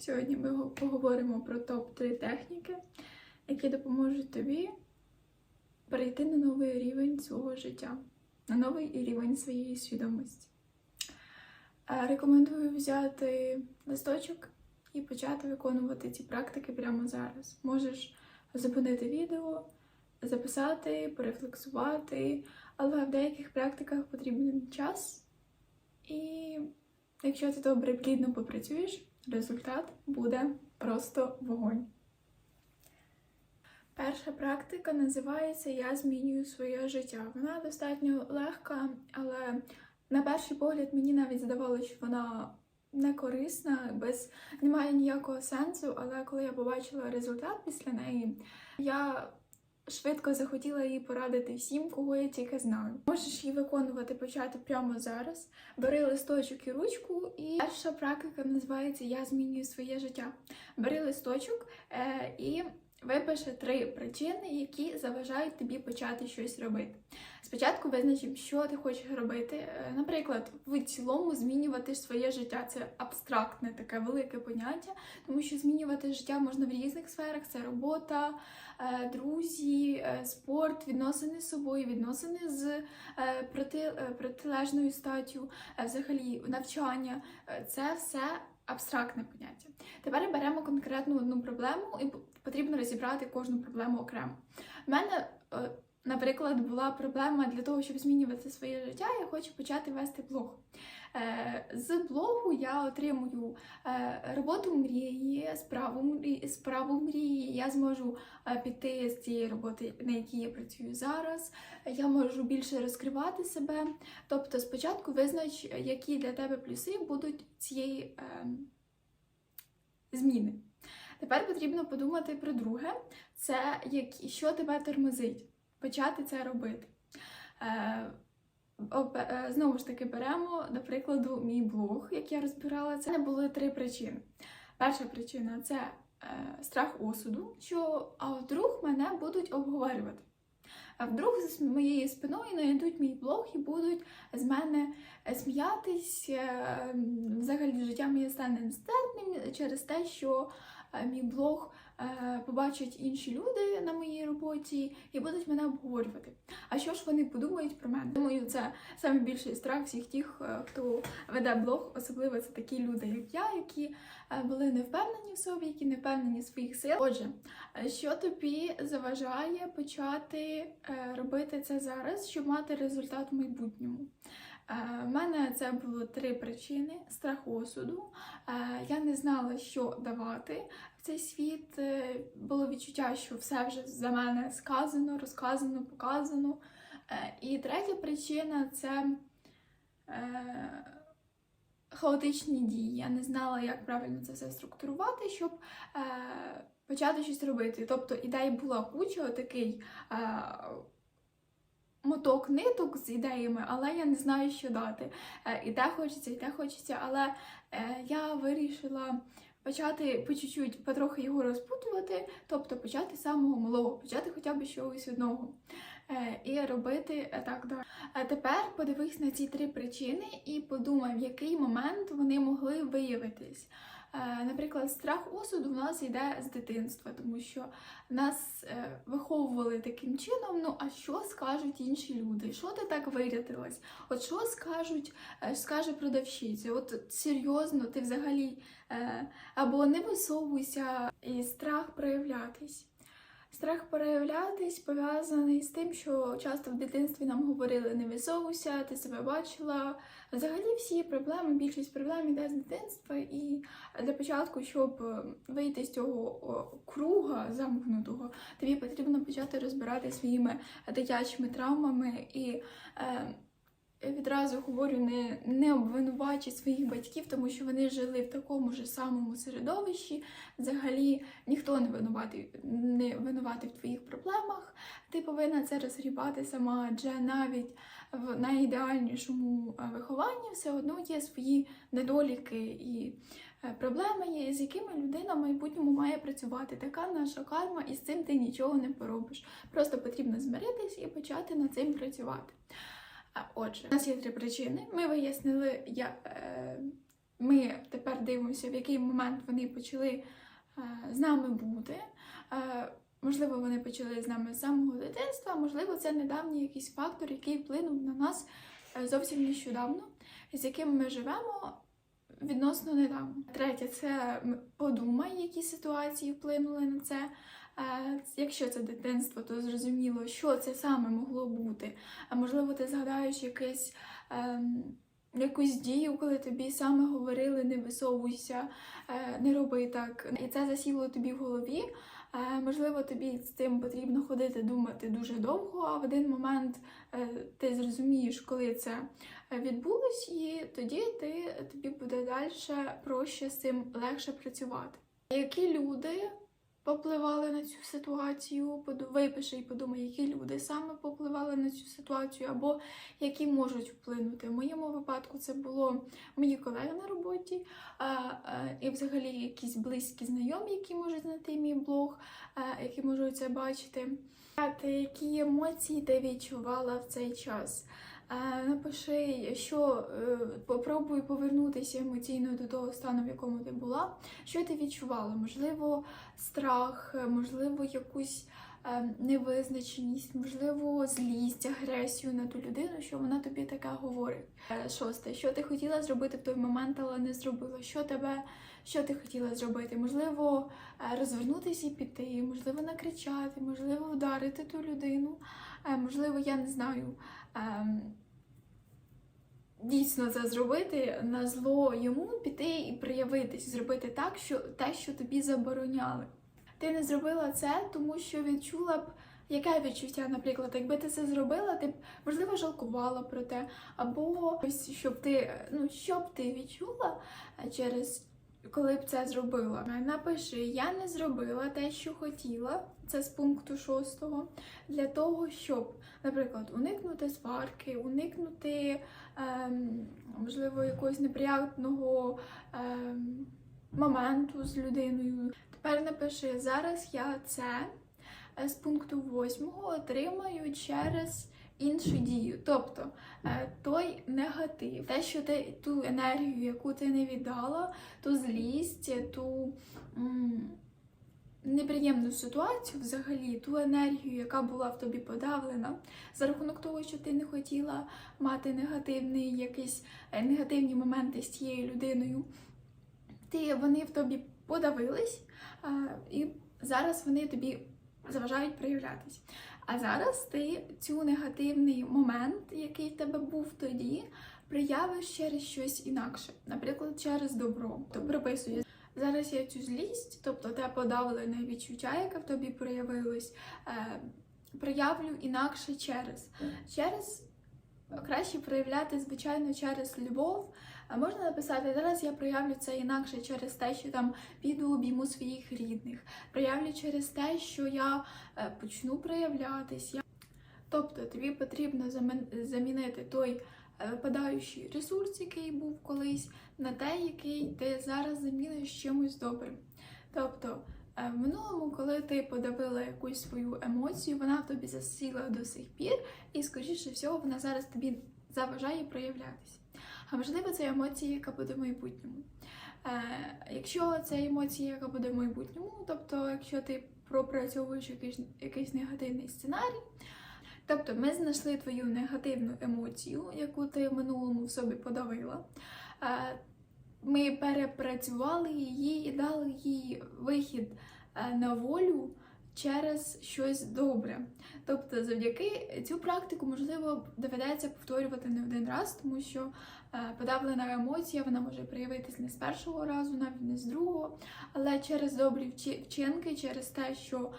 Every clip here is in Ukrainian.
Сьогодні ми поговоримо про топ-3 техніки, які допоможуть тобі перейти на новий рівень свого життя, на новий рівень своєї свідомості. Е, Рекомендую взяти листочок і почати виконувати ці практики прямо зараз. Можеш зупинити відео, записати, порефлексувати, але в деяких практиках потрібен час. І якщо ти добре плідно попрацюєш, результат буде просто вогонь. Перша практика називається Я змінюю своє життя. Вона достатньо легка, але на перший погляд мені навіть здавалося, що вона не корисна, без немає ніякого сенсу. Але коли я побачила результат після неї, я швидко захотіла її порадити всім, кого я тільки знаю. Можеш її виконувати почати прямо зараз. Бери листочок і ручку, і перша практика називається Я змінюю своє життя. Бери листочок е, і випиши три причини, які заважають тобі почати щось робити. Спочатку визначимо, що ти хочеш робити. Е, Наприклад, в цілому змінювати своє життя це абстрактне таке велике поняття, тому що змінювати життя можна в різних сферах: це робота, е, друзі, е, спорт, відносини з собою, відносини з проти, протилежною статтю, взагалі навчання. Це все абстрактне поняття. Тепер беремо конкретну одну проблему і потрібно розібрати кожну проблему окремо. У мене, е, наприклад, була проблема для того, щоб змінювати своє життя, я хочу почати вести блог. Е, З блогу я отримую е, роботу мрії, справу мрії, справу мрії. Я зможу піти з цієї роботи, на якій я працюю зараз. Я можу більше розкривати себе. Тобто, спочатку визнач, які для тебе плюси будуть цієї е, зміни. Тепер потрібно подумати про друге: це які, що тебе тормозить, почати це робити. Е, е, Знову ж таки, беремо, до прикладу, мій блог, як я розбирала, це були три причини. Перша причина це е, страх осуду, що а вдруг мене будуть обговорювати. А вдруг за моєю спиною знайдуть мій блог і будуть з мене сміятись. е, Взагалі життя моє стане нестерпним через те, що мій блог е, побачать інші люди на моїй роботі і будуть мене обговорювати. А що ж вони подумають про мене? Думаю, це найбільший страх всіх тих, е, хто веде блог, особливо це такі люди, як я, які е, були не впевнені в собі, які не впевнені в своїх силах. Отже, е, що тобі заважає почати е, робити це зараз, щоб мати результат в майбутньому? Е, В мене це було три причини: страх осуду. Е, Я не знала, що давати в цей світ. Е, Було відчуття, що все вже за мене сказано, розказано, показано. Е, І третя причина це е, хаотичні дії. Я не знала, як правильно це все структурувати, щоб е, почати щось робити. Тобто ідей була куча, такий е, моток ниток з ідеями, але я не знаю, що дати. Е, і те хочеться, і те хочеться, але е, я вирішила. Почати по чуть-чуть, потрохи його розпутувати, тобто почати з самого малого, почати хоча б чогось одного е, і робити так далі. Тепер подивись на ці три причини і подумай, в який момент вони могли виявитись. Е, Наприклад, страх осуду в нас йде з дитинства, тому що нас е, виховували таким чином. Ну а що скажуть інші люди? Що ти так вирядилась? От що скажуть, е, скаже продавщиця? От серйозно, ти взагалі або не висовуйся, і страх проявлятись. Страх проявлятись пов'язаний з тим, що часто в дитинстві нам говорили не висовуйся, ти себе бачила. Взагалі всі проблеми, більшість проблем йде з дитинства, і для початку, щоб е, вийти з цього круга замкнутого, тобі потрібно почати розбирати своїми дитячими травмами і. Е, Відразу говорю, не, не обвинувачуй своїх батьків, тому що вони жили в такому ж самому середовищі. Взагалі ніхто не винуватий, не винуватий в твоїх проблемах. Ти повинна це розгрібати сама, адже навіть в найідеальнішому е, вихованні все одно є свої недоліки і е, проблеми, є, з якими людина в майбутньому має працювати. Така наша карма, і з цим ти нічого не поробиш. Просто потрібно змиритись і почати над цим працювати. А, Отже, у нас є три причини. Ми вияснили, я, е, ми тепер дивимося, в який момент вони почали е, з нами бути. Е, Можливо, вони почали з нами з самого дитинства, можливо, це недавній якийсь фактор, який вплинув на нас е, зовсім нещодавно, з яким ми живемо відносно недавно. Третє, це подумай, які ситуації вплинули на це. Якщо це дитинство, то зрозуміло, що це саме могло бути. А можливо, ти згадаєш якесь. ем, Якусь дію, коли тобі саме говорили, не висовуйся, е, не роби так. І це засіло тобі в голові. Е, Можливо, тобі з цим потрібно ходити, думати дуже довго, а в один момент е, ти зрозумієш, коли це відбулось, і тоді ти, тобі буде далі проще з цим легше працювати. Які люди попливали на цю ситуацію? Випиши і подумай, які люди саме попливали на цю ситуацію, або які можуть вплинути. В моєму випадку це було мої колеги на роботі, і взагалі якісь близькі знайомі, які можуть знайти мій блог, які можуть це бачити. П'яте, Які емоції ти відчувала в цей час? Напиши, що е, попробуй повернутися емоційно до того стану, в якому ти була. Що ти відчувала? Можливо, страх, е, можливо, якусь е, невизначеність, можливо, злість, агресію на ту людину, що вона тобі таке говорить. Шосте, що ти хотіла зробити в той момент, але не зробила? Що тебе, що ти хотіла зробити? Можливо, розвернутися і піти, можливо, накричати, можливо, вдарити ту людину, можливо, я не знаю. Ем, Дійсно це зробити на зло йому піти і проявитись, зробити так, що те, що тобі забороняли. Ти не зробила це, тому що відчула б яке відчуття, наприклад, якби ти це зробила, ти б можливо жалкувала про те, або щоб ти ну що б ти відчула е, через коли б це зробила. Напиши, я не зробила те, що хотіла. Це з пункту шостого, для того, щоб, наприклад, уникнути сварки, уникнути ем, можливо якогось неприятного ем, моменту з людиною. Тепер напиши зараз я це е, з пункту 8 отримаю через іншу дію. Тобто е, той негатив, те, що ти ту енергію, яку ти не віддала, ту злість, ту. Неприємну ситуацію, взагалі, ту енергію, яка була в тобі подавлена, за рахунок того, що ти не хотіла мати негативний, якісь е, негативні моменти з цією людиною, ти, вони в тобі подавились, і зараз вони тобі заважають проявлятись. А зараз ти цю негативний момент, який в тебе був тоді, проявиш через щось інакше, наприклад, через добро. То приписуєш. Зараз я цю злість, тобто те подавлене відчуття, яке в тобі проявилось, е, проявлю інакше через. Через краще проявляти, звичайно, через любов. А можна написати, зараз я проявлю це інакше через те, що там піду обійму своїх рідних, проявлю через те, що я е, почну проявлятись. Тобто тобі потрібно замінити той е, випадаючий ресурс, який був колись, на те, який ти зараз заміниш чимось добрим. Тобто, в минулому, коли ти подавила якусь свою емоцію, вона в тобі засіла до сих пір, і, скоріше всього, вона зараз тобі заважає проявлятися. А можливо, це емоція, яка буде в майбутньому. Е, якщо це емоція, яка буде в майбутньому, тобто, якщо ти пропрацьовуєш якийсь, якийсь негативний сценарій, тобто ми знайшли твою негативну емоцію, яку ти в минулому в собі подавила. Ми перепрацювали її і дали їй вихід е, на волю через щось добре. Тобто, завдяки цю практику, можливо, доведеться повторювати не один раз, тому що е, подавлена емоція вона може проявитись не з першого разу, навіть не з другого, але через добрі вчинки, через те, що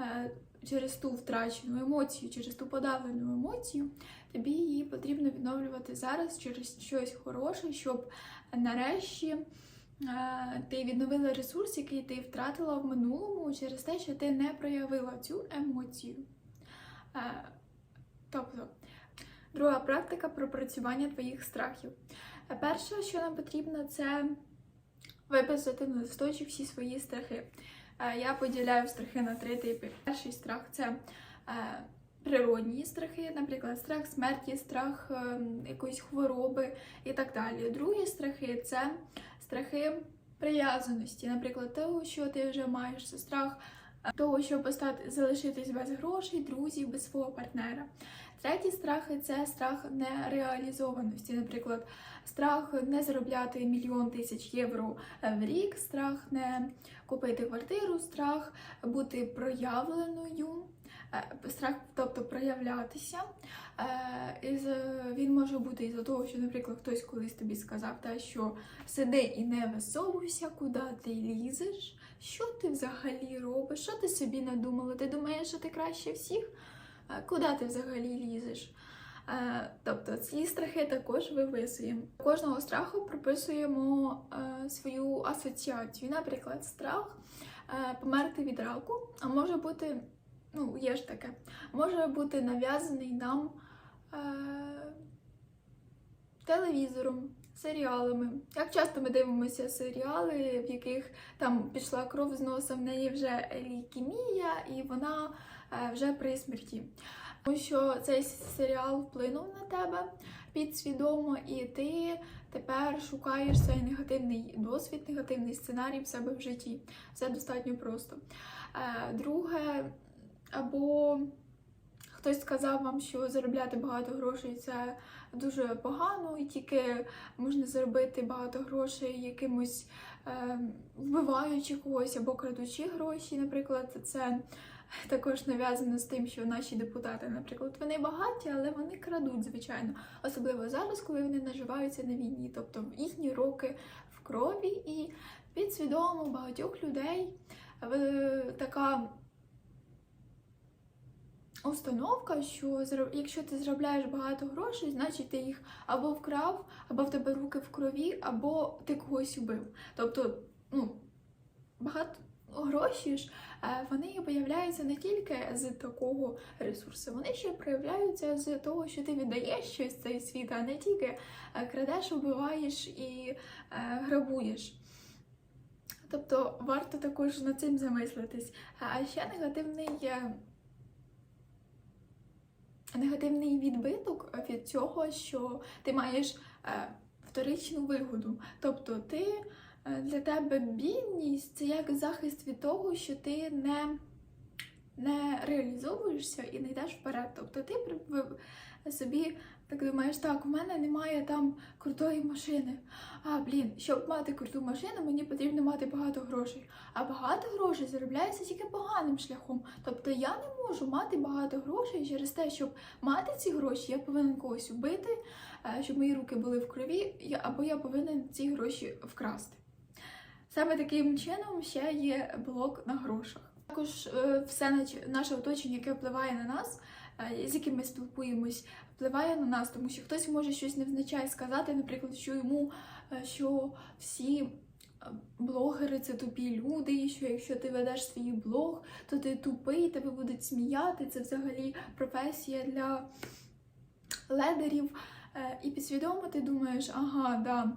е, через ту втрачену емоцію, через ту подавлену емоцію, тобі її потрібно відновлювати зараз через щось хороше, щоб нарешті. е, Ти відновила ресурс, який ти втратила в минулому через те, що ти не проявила цю емоцію. Е, Тобто, друга практика пропрацювання твоїх страхів. Е, Перше, що нам потрібно, це виписати на листочок всі свої страхи. Я поділяю страхи на три типи. Перший страх це природні страхи, наприклад, страх смерті, страх е, якоїсь хвороби і так далі. Другі страхи це страхи прив'язаності, наприклад, того, що ти вже маєш це страх е, того, щоб постати залишитись без грошей, друзів, без свого партнера. Треті страхи це страх нереалізованості, наприклад, страх не заробляти мільйон тисяч євро е, в рік, страх не купити квартиру, страх бути проявленою, страх, тобто проявлятися. Е, із, він може бути із-за того, що, наприклад, хтось колись тобі сказав, та, що сиди і не висовуйся, куди ти лізеш, що ти взагалі робиш, що ти собі надумала? Ти думаєш, що ти краще всіх? Е, Куди ти взагалі лізеш? Е, Тобто ці страхи також виписуємо. Кожного страху прописуємо е, свою асоціацію. Наприклад, страх е, померти від раку, а може бути, ну, є ж таке, може бути нав'язаний нам е, телевізором, серіалами. Як часто ми дивимося серіали, в яких там пішла кров з носа, в неї вже лікемія, і вона е, вже при смерті. Тому що цей серіал вплинув на тебе підсвідомо, і ти тепер шукаєш цей негативний досвід, негативний сценарій в себе в житті. Все достатньо просто. Е, Друге, або хтось сказав вам, що заробляти багато грошей це дуже погано, і тільки можна заробити багато грошей якимось е, вбиваючи когось або крадучи гроші, наприклад, це також нав'язано з тим, що наші депутати, наприклад, вони багаті, але вони крадуть, звичайно. Особливо зараз, коли вони наживаються на війні, тобто їхні роки в крові, і підсвідомо багатьох людей е, така установка, що якщо ти заробляєш багато грошей, значить ти їх або вкрав, або в тебе руки в крові, або ти когось убив. Тобто, ну, багато гроші ж е, вони появляються не тільки з такого ресурсу, вони ще проявляються з того, що ти віддаєш щось цей світ, а не тільки е, крадеш, убиваєш і е, грабуєш. Тобто варто також над цим замислитись. А ще негативний, негативний відбиток від цього, що ти маєш е, вторичну вигоду. Тобто ти Е, для тебе бідність це як захист від того, що ти не, не реалізовуєшся і не йдеш вперед. Тобто ти собі так думаєш, так, у мене немає там крутої машини. А, блін, щоб мати круту машину, мені потрібно мати багато грошей. А багато грошей заробляється тільки поганим шляхом. Тобто я не можу мати багато грошей через те, щоб мати ці гроші, я повинен когось убити, е, щоб мої руки були в крові, або я повинен ці гроші вкрасти. Саме таким чином ще є блок на грошах. Також е, все наше оточення, яке впливає на нас, з яким ми спілкуємось, впливає на нас, тому що хтось може щось невзначай сказати, наприклад, що йому е, що всі. е, Блогери це тупі люди, що якщо ти ведеш свій блог, то ти тупий, тебе будуть сміяти. Це взагалі професія для ледерів. Е, І підсвідомо ти думаєш, ага, да.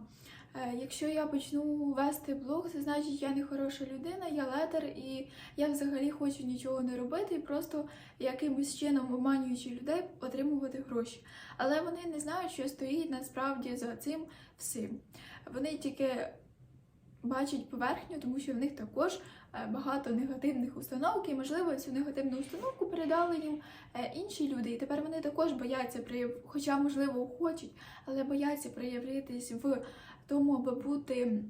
Е, Якщо я почну вести блог, це значить я не хороша людина, я ледер, і я взагалі хочу нічого не робити і просто якимось чином обманюючи людей отримувати гроші. Але вони не знають, що стоїть насправді за цим всім. Вони тільки бачать поверхню, тому що в них також е, багато негативних установок, і можливо цю негативну установку передали їм е, інші люди. І тепер вони також бояться прояв, хоча, можливо, хочуть, але бояться проявитись в тому, аби бути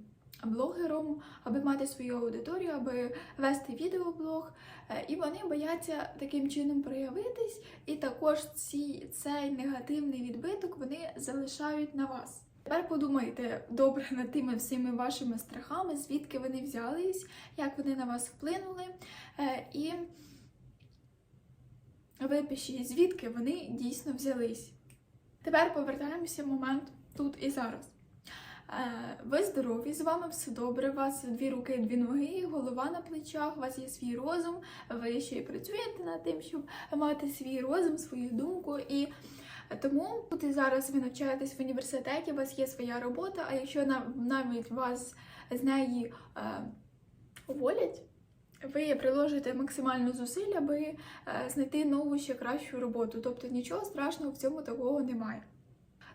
блогером, аби мати свою аудиторію, аби вести відеоблог. Е, І вони бояться таким чином проявитись, і також ці, цей негативний відбиток вони залишають на вас. Тепер подумайте добре над тими всіми вашими страхами, звідки вони взялись, як вони на вас вплинули, е, і випишіть, звідки вони дійсно взялись. Тепер повертаємося в момент тут і зараз. Е, Ви здорові, з вами все добре, у вас дві руки, дві ноги, голова на плечах, у вас є свій розум, ви ще й працюєте над тим, щоб мати свій розум, свою думку. І тому тут зараз ви навчаєтесь в університеті, у вас є своя робота, а якщо навіть вас з неї е, уволять, ви приложите максимально зусиль, аби е, знайти нову ще кращу роботу. Тобто нічого страшного в цьому такого немає.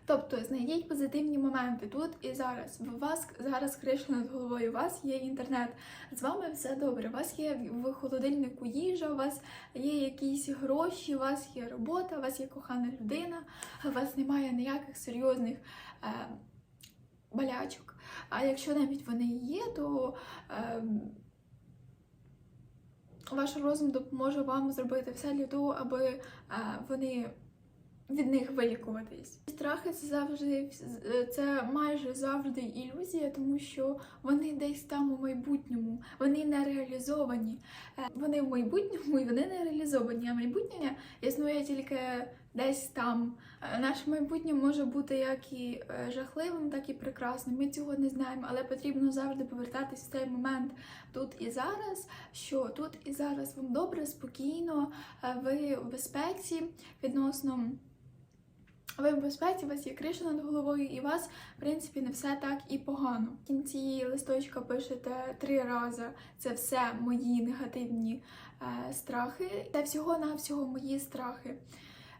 Тобто знайдіть позитивні моменти тут і зараз. У вас зараз криша над головою, у вас є інтернет, з вами все добре. У вас є в холодильнику їжа, у вас є якісь гроші, у вас є робота, у вас є кохана людина, у вас немає ніяких серйозних е, болячок. А якщо навіть вони є, то е, ваш розум допоможе вам зробити все для того, аби е, вони від них вилікуватись. Страхи це завжди це майже завжди ілюзія, тому що вони десь там у майбутньому, вони не реалізовані. Е, Вони в майбутньому і вони не реалізовані. А майбутнє існує тільки десь там. Е, Наше майбутнє може бути як і е, жахливим, так і прекрасним. Ми цього не знаємо, але потрібно завжди повертатись в цей момент тут і зараз. Що тут і зараз вам добре, спокійно, ви в безпеці відносно. Ви в безпеці, у вас є криша над головою, і у вас, в принципі, не все так і погано. В кінці листочка пишете три рази. Це все мої негативні е, страхи. Це всього-навсього мої страхи.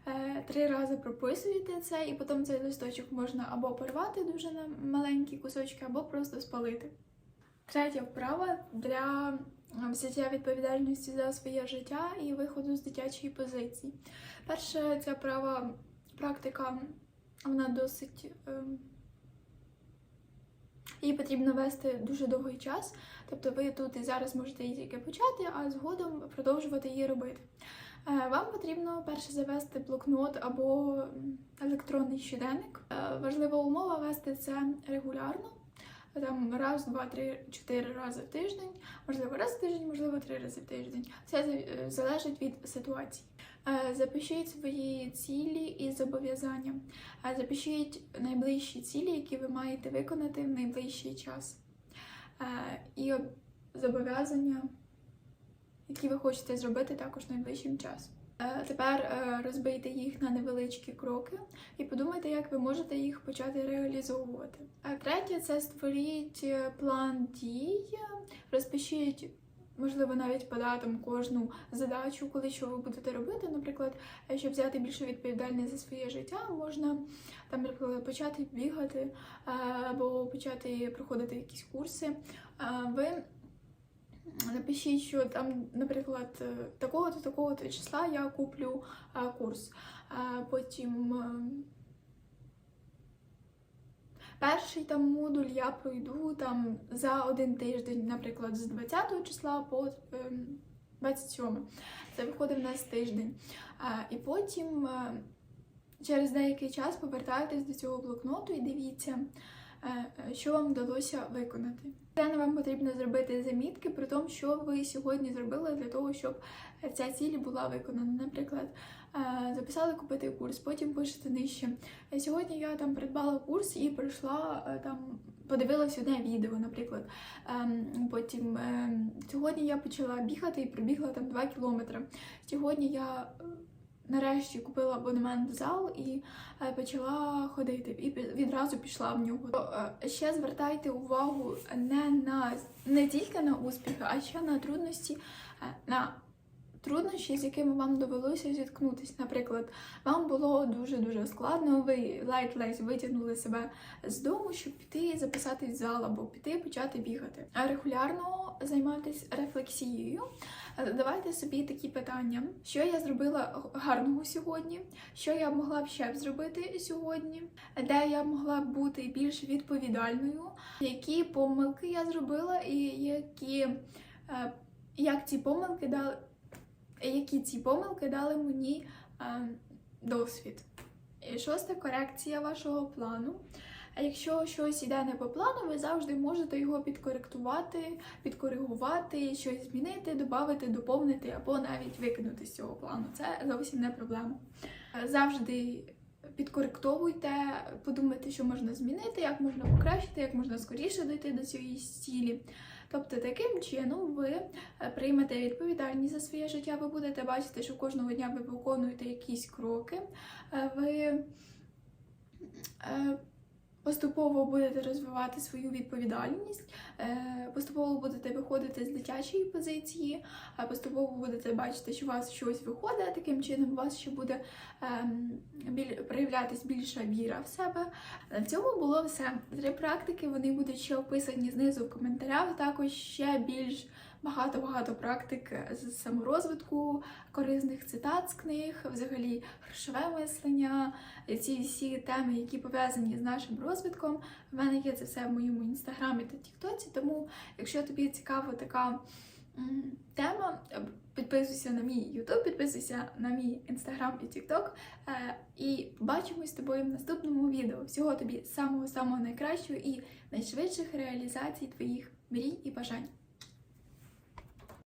Е, три рази прописуєте це, і потім цей листочок можна або порвати дуже на маленькі кусочки, або просто спалити. Третя вправа для взяття відповідальності за своє життя і виходу з дитячої позиції. Перше, ця вправа практика вона досить. ем, Її потрібно вести дуже довгий час, тобто ви тут і зараз можете її тільки почати, а згодом продовжувати її робити. Е, Вам потрібно перше завести блокнот або електронний щоденник. Е, Важлива умова вести це регулярно. Там раз, два, три, чотири рази в тиждень, можливо, раз в тиждень, можливо, три рази в тиждень. Це е, залежить від ситуації. Е, Запишіть свої цілі і зобов'язання. Е, Запишіть найближчі цілі, які ви маєте виконати в найближчий час. Е, І зобов'язання, які ви хочете зробити також найближчим часом. Тепер розбийте їх на невеличкі кроки і подумайте, як ви можете їх почати реалізовувати. А третє це створіть план дій, розпишіть, можливо, навіть по датам кожну задачу, коли що ви будете робити. Наприклад, щоб взяти більше відповідальність за своє життя, можна там, почати бігати е, або почати проходити якісь курси. Е, Ви Напишіть, що там, наприклад, е, такого-то, такого-то числа я куплю курс. Потім перший там модуль я пройду там за один тиждень, наприклад, з 20 числа по е, 27. Це виходить в нас тиждень. І потім е, через деякий час повертайтесь до цього блокноту і дивіться, що вам вдалося виконати. Це вам потрібно зробити замітки про те, що ви сьогодні зробили для того, щоб ця ціль була виконана. Наприклад, е, записали купити курс, потім пишете нижче. «Е, Сьогодні я там придбала курс і пройшла е, там. Подивилась одне відео, наприклад. Ем, Потім ем, сьогодні я почала бігати і пробігла там 2 кілометри. Сьогодні я е, нарешті купила абонемент в зал і е, почала ходити, і відразу пішла в нього. Е, Ще звертайте увагу не на не тільки на успіхи, а ще на трудності, е, на труднощі, з якими вам довелося зіткнутися. Наприклад, вам було дуже дуже складно, ви ледь-ледь витягнули себе з дому, щоб піти записатись в зал або піти почати бігати. Регулярно займатися рефлексією. Е, Давайте собі такі питання: що я зробила гарного сьогодні, що я могла б ще б зробити сьогодні, де я могла б бути більш відповідальною, які помилки я зробила, і які е, як ці помилки дали, які ці помилки дали мені е, досвід. І шоста корекція вашого плану. Якщо щось йде не по плану, ви завжди можете його підкоректувати, підкоригувати, щось змінити, додати, доповнити або навіть викинути з цього плану. Це зовсім не проблема. Завжди підкоректовуйте, подумайте, що можна змінити, як можна покращити, як можна скоріше дійти до цієї цілі. Тобто, таким чином ви е, приймете відповідальність за своє життя, ви будете бачити, що кожного дня ви виконуєте якісь кроки, е, ви е, поступово будете розвивати свою відповідальність, е, поступово будете виходити з дитячої позиції, поступово будете бачити, що у вас щось виходить. Таким чином, у вас ще буде ем, проявлятись більша віра в себе. На цьому було все. Три практики вони будуть ще описані знизу в коментарях. Також ще більш багато-багато практик з саморозвитку, корисних цитат з книг, взагалі грошове мислення, ці всі теми, які пов'язані з нашим розвитком. В мене є це все в моєму інстаграмі та тіктоці. Тому, якщо тобі цікава така тема, е, підписуйся на мій Ютуб, підписуйся на мій інстаграм і тікток. Е, і побачимось з тобою в наступному відео. Всього тобі самого самого найкращого і найшвидших реалізацій твоїх мрій і бажань.